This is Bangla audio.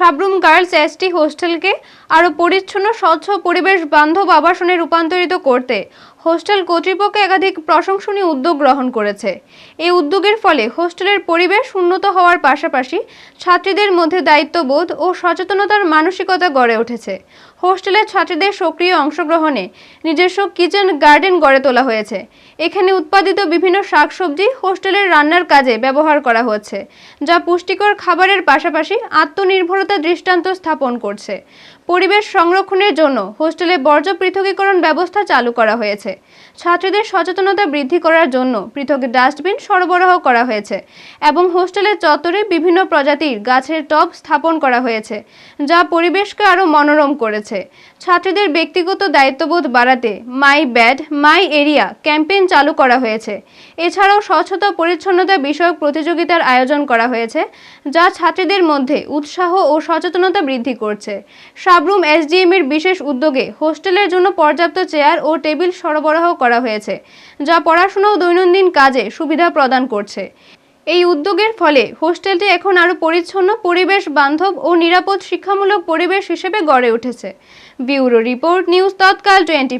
शबरूम गर्ल्स एसटी हॉस्टल के আরও পরিচ্ছন্ন, স্বচ্ছ পরিবেশ বান্ধব আবাসনে রূপান্তরিত করতে হোস্টেল কর্তৃপক্ষ একাধিক প্রশংসনীয় উদ্যোগ গ্রহণ করেছে। এই উদ্যোগের ফলে হোস্টেলের পরিবেশ উন্নত হওয়ার পাশাপাশি ছাত্রীদের মধ্যে দায়িত্ববোধ ও সচেতনতার মানসিকতা গড়ে উঠেছে। হোস্টেলের ছাত্রীদের সক্রিয় অংশগ্রহণে নিজস্ব কিচেন গার্ডেন গড়ে তোলা হয়েছে। এখানে উৎপাদিত বিভিন্ন শাকসবজি হোস্টেলের রান্নার কাজে ব্যবহার করা হচ্ছে, যা পুষ্টিকর খাবারের পাশাপাশি আত্মনির্ভরতা দৃষ্টান্ত স্থাপন করছে। পরিবেশ সংরক্ষণের জন্য হোস্টেলে বর্জ্য পৃথকীকরণ ব্যবস্থা চালু করা হয়েছে। ছাত্রীদের সচেতনতা বৃদ্ধি করার জন্য পৃথক ডাস্টবিন সরবরাহ করা হয়েছে এবং হোস্টেলের চত্বরে বিভিন্ন প্রজাতির গাছের টব স্থাপন করা হয়েছে, যা পরিবেশকে আরও মনোরম করেছে। ছাত্রীদের ব্যক্তিগত দায়িত্ববোধ বাড়াতে my bad, my area campaign চালু করা হয়েছে। এছাড়াও স্বচ্ছতা পরিচ্ছন্নতা বিষয়ক প্রতিযোগিতার আয়োজন করা হয়েছে, যা ছাত্রীদের মধ্যে উৎসাহ ও সচেতনতা বৃদ্ধি করছে। সাবরুম এসডিএম এর বিশেষ উদ্যোগে হোস্টেলের জন্য পর্যাপ্ত চেয়ার ও টেবিল সরবরাহ করা হয়েছে, যা পড়াশোনা ও দৈনন্দিন কাজে সুবিধা প্রদান করছে। এই উদ্যোগের ফলে হোস্টেলটি এখন আরও পরিচ্ছন্ন পরিবেশ বান্ধব ও নিরাপদ শিক্ষামূলক পরিবেশ হিসেবে গড়ে উঠেছে। বিউরো রিপোর্ট নিউজ তৎকাল টোয়েন্টি